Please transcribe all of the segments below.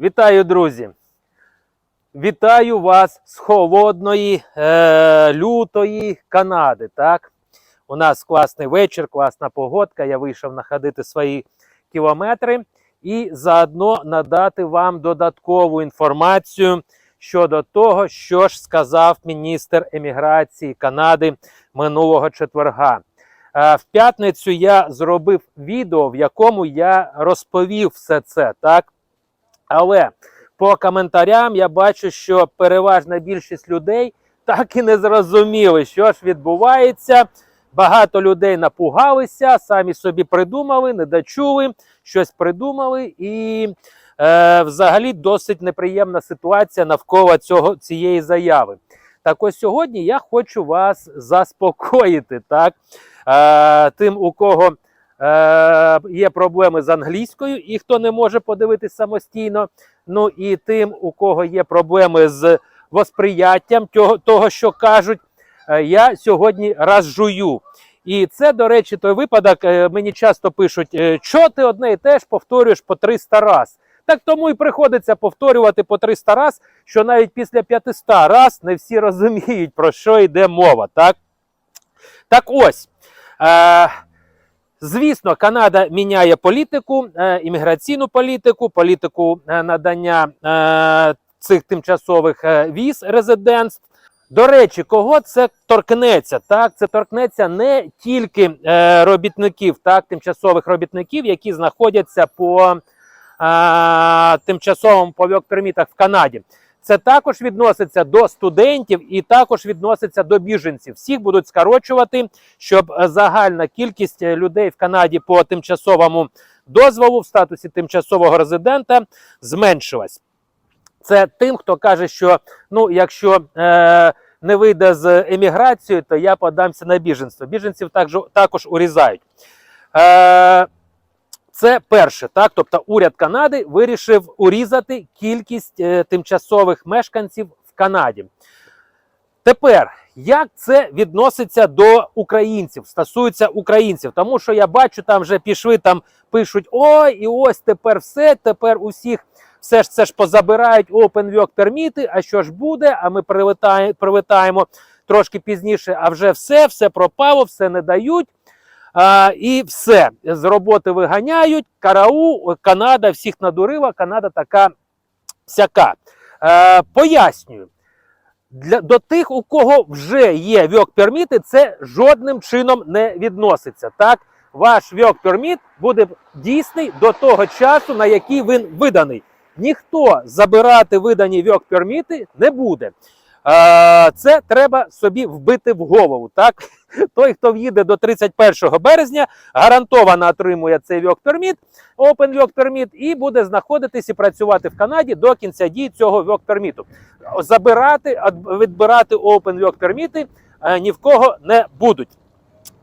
Вітаю, друзі! Вітаю вас з холодної, е, лютої Канади. Так? У нас класний вечір, класна погодка. Я вийшов находити свої кілометри і заодно надати вам додаткову інформацію щодо того, що ж сказав міністр еміграції Канади минулого четверга. Е, В п'ятницю я зробив відео, в якому я розповів все це, так? Але по коментарям я бачу, що переважна більшість людей так і не зрозуміли, що ж відбувається. Багато людей напугалися, самі собі придумали, не дочули, щось придумали, і е, взагалі досить неприємна ситуація навколо цього, цієї заяви. Так ось сьогодні я хочу вас заспокоїти, так? Е, тим, у кого е, є проблеми з англійською, і хто не може подивитись самостійно. Ну і тим, у кого є проблеми з восприяттям того, того що кажуть, е, я сьогодні розжую. І це, до речі, той випадок, е, мені часто пишуть, е, що ти одне і те ж повторюєш по 300 раз. Так тому і приходиться повторювати по 300 раз, що навіть після 500 раз не всі розуміють, про що йде мова. Так, так ось. Звісно, Канада міняє політику, е, імміграційну політику, політику е, надання е, цих тимчасових віз резидентств. До речі, кого це торкнеться? Так, це торкнеться не тільки робітників, так, тимчасових робітників, які знаходяться по тимчасовому повік-пермітах в Канаді. Це також відноситься до студентів і також відноситься до біженців. Всіх будуть скорочувати, щоб е, загальна кількість е, людей в Канаді по тимчасовому дозволу в статусі тимчасового резидента зменшилась. Це тим, хто каже, що ну, якщо е, не вийде з еміграцією, то я подамся на біженство. Біженців також, також урізають. Е, це перше, так. Тобто, уряд Канади вирішив урізати кількість е, тимчасових мешканців в Канаді. Тепер, як це відноситься до українців, стосується українців, тому що я бачу, там вже пішли, там пишуть: ой, і ось тепер все, тепер усіх все ж це ж позабирають open work перміти, а що ж буде? А ми прилетаємо, прилетаємо трошки пізніше, а вже все, все пропало, все не дають. А, і все з роботи виганяють. Карау, Канада всіх надурила. Канада така всяка. Е, пояснюю. Для до тих, у кого вже є work перміти, це жодним чином не відноситься. Так, ваш work перміт буде дійсний до того часу, на який він виданий. Ніхто забирати видані work перміти не буде. Це треба собі вбити в голову. Так, той, хто в'їде до 31 березня, гарантовано отримує цей work permit, open work і буде знаходитись і працювати в Канаді до кінця дії цього work permit. Забирати, відбирати open work permit е, ні в кого не будуть.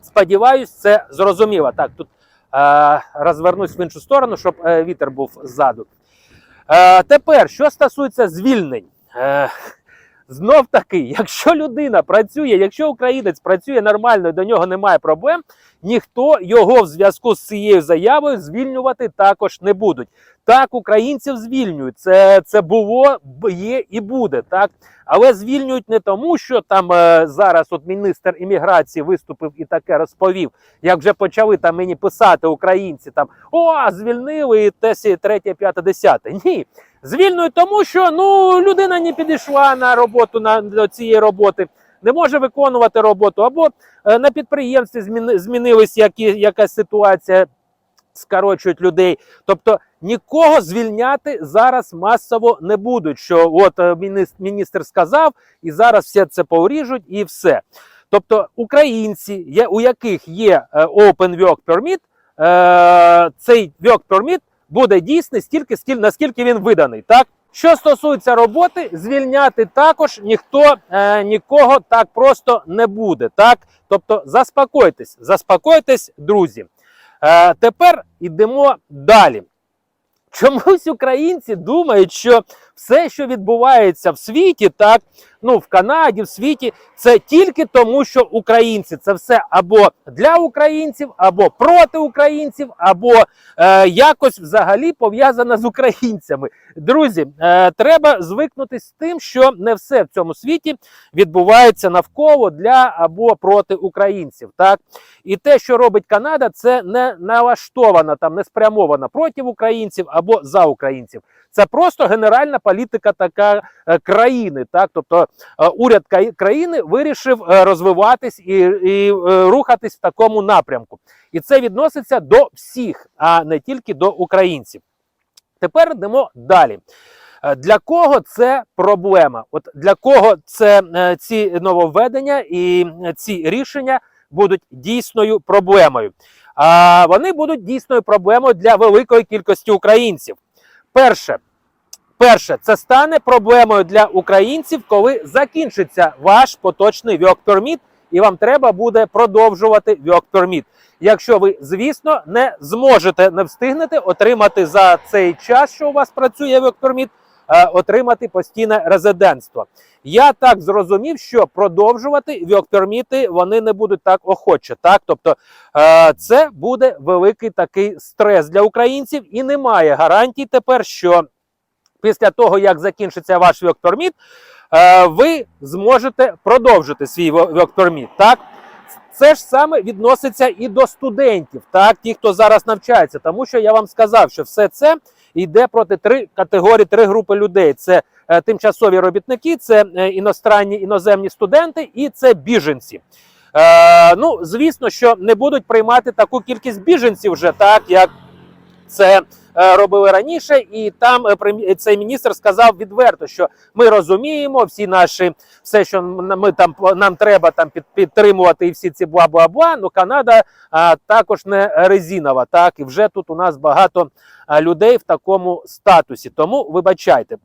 Сподіваюсь, це зрозуміло. Так, тут е, розвернусь в іншу сторону, щоб е, вітер був ззаду. Е, тепер, що стосується звільнень. Е, Знов таки, якщо людина працює, якщо українець працює нормально, і до нього немає проблем, ніхто його в зв'язку з цією заявою звільнювати також не будуть. Так, українців звільнюють. Це, це було, є і буде. Так, але звільнюють не тому, що там е, зараз от міністр імміграції виступив і таке розповів. Як вже почали там мені писати українці, там о, звільнили і те, сі, третє, п'яте, десяте. Ні. Звільнюють тому, що ну людина не підійшла на роботу на до цієї роботи, не може виконувати роботу, або е, на підприємстві зміни, змінилась які, якась ситуація, скорочують людей. Тобто нікого звільняти зараз масово не будуть. Що от е, міністр, сказав, і зараз все це поріжуть, і все. Тобто українці, є, у яких є е, Open Work Permit, е, цей Work Permit буде дійсний стільки, скільки наскільки він виданий. Так що стосується роботи, звільняти також ніхто е, нікого так просто не буде. Так, тобто заспокойтесь, заспокойтесь, друзі. Е, тепер йдемо далі. Чомусь українці думають, що все, що відбувається в світі, так ну в Канаді, в світі, це тільки тому, що українці це все або для українців, або проти українців, або е, якось взагалі пов'язано з українцями. Друзі, е, треба звикнутися з тим, що не все в цьому світі відбувається навколо для або проти українців. Так і те, що робить Канада, це не налаштовано там, не спрямовано проти українців або за українців. Це просто генеральна політика така е, країни. Так, тобто уряд країни вирішив е, розвиватись і, і е, рухатись в такому напрямку. І це відноситься до всіх, а не тільки до українців. Тепер йдемо далі. Е, Для кого це проблема? От для кого це е, ці нововведення і е, ці рішення будуть дійсною проблемою? А вони будуть дійсною проблемою для великої кількості українців. Перше, перше, це стане проблемою для українців, коли закінчиться ваш поточний work permit, і вам треба буде продовжувати work permit. Якщо ви, звісно, не зможете, не встигнете отримати за цей час, що у вас працює work permit, е, отримати постійне резидентство. Я так зрозумів, що продовжувати permit вони не будуть так охоче. Так, тобто е, це буде великий такий стрес для українців, і немає гарантій тепер, що після того, як закінчиться ваш work е, ви зможете продовжити свій work. Так. Це ж саме відноситься і до студентів, так, ті, хто зараз навчається, тому що я вам сказав, що все це йде проти три категорії, три групи людей: це е, тимчасові робітники, це е, іностранні іноземні студенти і це біженці. Е, ну, звісно, що не будуть приймати таку кількість біженців вже так, як це робили раніше, і там е, цей міністр сказав відверто, що ми розуміємо всі наші, все, що ми там нам треба там підтримувати, і всі ці бла-бла-бла. Ну Канада а, також не резинова. Так і вже тут у нас багато людей в такому статусі. Тому вибачайте.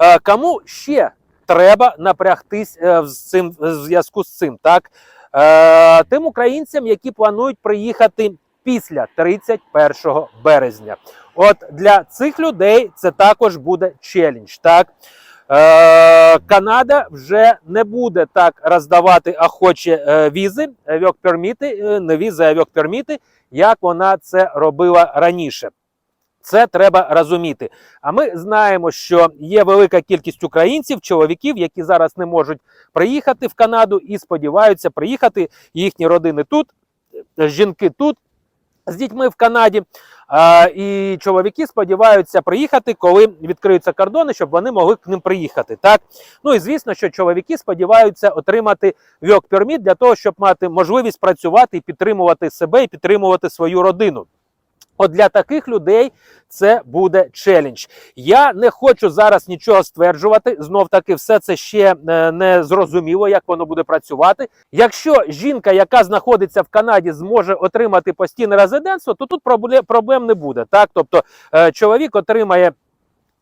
Е, Кому ще треба напрягтись е, з цим в зв'язку з цим? Так Е, тим українцям, які планують приїхати після 31 березня. От для цих людей це також буде челендж. Так е, Канада вже не буде так роздавати охоче е, візи, вьокперміти, е, не візи, а вьокперміти, як вона це робила раніше. Це треба розуміти. А ми знаємо, що є велика кількість українців, чоловіків, які зараз не можуть приїхати в Канаду і сподіваються приїхати їхні родини тут, жінки тут з дітьми в Канаді. І чоловіки сподіваються приїхати, коли відкриються кордони, щоб вони могли к ним приїхати. Так ну і звісно, що чоловіки сподіваються отримати вьок перміт для того, щоб мати можливість працювати і підтримувати себе і підтримувати свою родину. От для таких людей це буде челендж. Я не хочу зараз нічого стверджувати. Знов таки, все це ще е, не зрозуміло, як воно буде працювати. Якщо жінка, яка знаходиться в Канаді, зможе отримати постійне резидентство, то тут проблем не буде. Так, тобто е, чоловік отримає.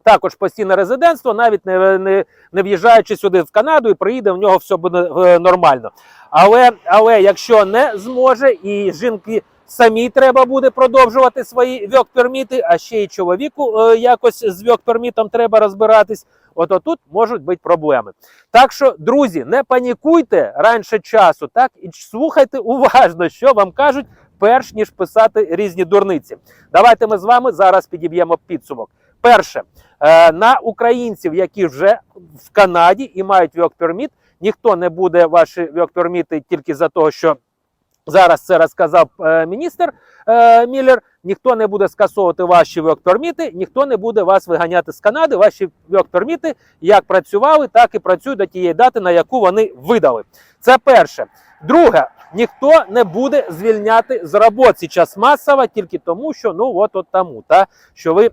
Також постійне резидентство, навіть не, не, не в'їжджаючи сюди в Канаду, і приїде, в нього все буде е, нормально. Але, але якщо не зможе, і жінки самі треба буде продовжувати свої вьок-перміти, а ще й чоловіку е, якось з вьок-пермітом треба розбиратись. От отут можуть бути проблеми. Так що, друзі, не панікуйте раніше часу, так і слухайте уважно, що вам кажуть, перш ніж писати різні дурниці. Давайте ми з вами зараз підіб'ємо підсумок. Перше, е, на українців, які вже в Канаді і мають вьок-перміт, ніхто не буде ваші вьок-перміти тільки за того, що зараз це розказав е, міністр е, Міллер. Ніхто не буде скасовувати ваші вьок-перміти, ніхто не буде вас виганяти з Канади. Ваші вьок-перміти як працювали, так і працюють до тієї дати, на яку вони видали. Це перше. Друге, ніхто не буде звільняти з роботи час масово тільки тому, що ну от от тому, та що ви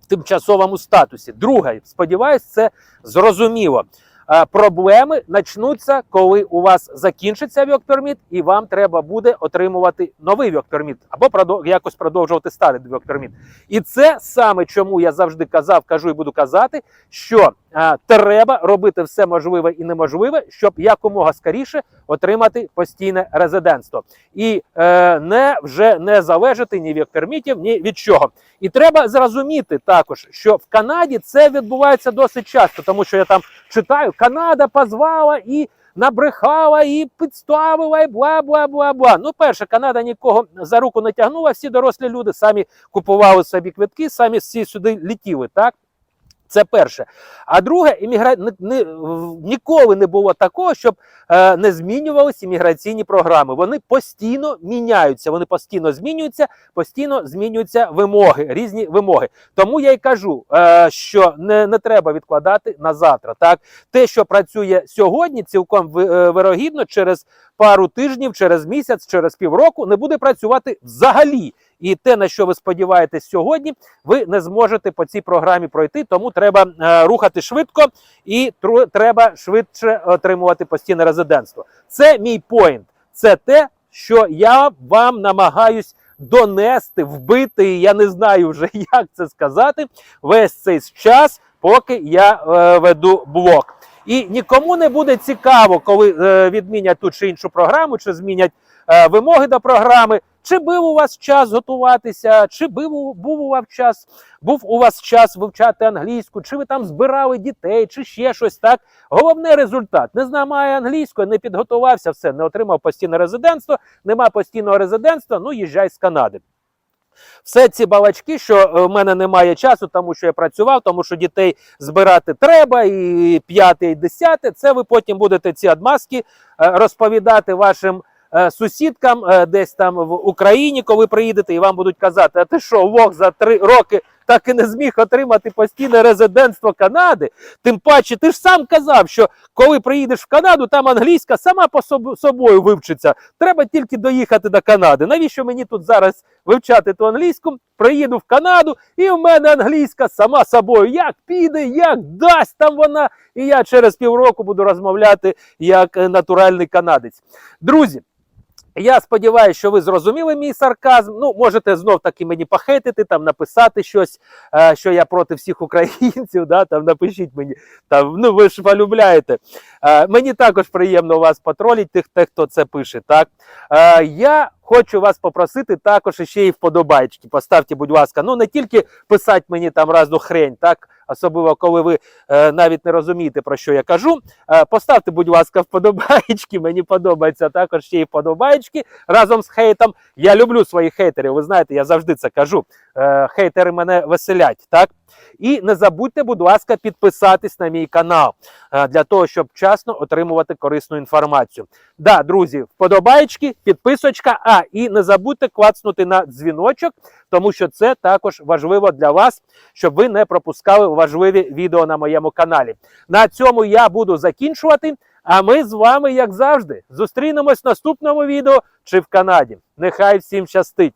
в тимчасовому статусі. Друге, сподіваюсь, це зрозуміло. Е, Проблеми почнуться, коли у вас закінчиться вьок-перміт, і вам треба буде отримувати новий вьок-перміт або продов- якось продовжувати старий вьок-перміт. І це саме чому я завжди казав, кажу і буду казати, що е, треба робити все можливе і неможливе, щоб якомога скоріше отримати постійне резидентство. І е, не вже не залежати ні від пермітів, ні від чого. І треба зрозуміти також, що в Канаді це відбувається досить часто, тому що я там читаю, Канада позвала і набрехала, і підставила, і бла бла бла бла. Ну, перше, Канада нікого за руку не тягнула, всі дорослі люди самі купували собі квитки, самі всі сюди літіли. Так? Це перше. А друге, іммігра... не, не, ніколи не було такого, щоб е, не змінювалися імміграційні програми. Вони постійно міняються, вони постійно змінюються, постійно змінюються вимоги, різні вимоги. Тому я й кажу, е, що не, не треба відкладати на завтра. Так, те, що працює сьогодні, цілком е, вирогідно, через пару тижнів, через місяць, через півроку не буде працювати взагалі. І те, на що ви сподіваєтесь сьогодні, ви не зможете по цій програмі пройти, тому треба е, рухати швидко і тру- треба швидше отримувати постійне резидентство. Це мій поінт. Це те, що я вам намагаюсь донести, вбити. Я не знаю вже, як це сказати весь цей час, поки я е, веду блог. І нікому не буде цікаво, коли е, відмінять ту чи іншу програму, чи змінять е, вимоги до програми. Чи був у вас час готуватися, чи був, був у вас час, був у вас час вивчати англійську, чи ви там збирали дітей, чи ще щось так. Головне результат. Не знає англійської, не підготувався, все, не отримав постійне резидентство, нема постійного резидентства, ну їжджай з Канади. Все ці балачки, що е, в мене немає часу, тому що я працював, тому що дітей збирати треба, і п'яте, і десяте. Це ви потім будете ці адмазки е, розповідати вашим сусідкам е, десь там в Україні, коли приїдете, і вам будуть казати: а ти що, лох за три роки так і не зміг отримати постійне резидентство Канади? Тим паче, ти ж сам казав, що коли приїдеш в Канаду, там англійська сама по соб- собою вивчиться. Треба тільки доїхати до Канади. Навіщо мені тут зараз вивчати ту англійську? Приїду в Канаду, і в мене англійська сама собою. Як піде, як дасть там вона. І я через півроку буду розмовляти як е, натуральний канадець. Друзі. Я сподіваюся, що ви зрозуміли мій сарказм. Ну, можете знов таки мені похейтити, там написати щось, е, що я проти всіх українців. Да, там напишіть мені. Там, ну ви ж полюбляєте. Е, мені також приємно вас потроліть, тих, тих, хто це пише. Так е, я хочу вас попросити також ще й вподобайки. Поставте, будь ласка, ну не тільки писати мені там разну хрень, так особливо коли ви е, навіть не розумієте про що я кажу. Е, поставте, будь ласка, вподобайки. Мені подобається також ще й вподобайки разом з хейтом. Я люблю своїх хейтерів. Ви знаєте, я завжди це кажу. Е, хейтери мене веселять, так? І не забудьте, будь ласка, підписатись на мій канал е, для того, щоб вчасно отримувати корисну інформацію. Да, друзі, вподобайки, підписочка. А і не забудьте клацнути на дзвіночок, тому що це також важливо для вас, щоб ви не пропускали важливі відео на моєму каналі. На цьому я буду закінчувати. А ми з вами, як завжди, зустрінемось в наступному відео чи в Канаді. Нехай всім щастить!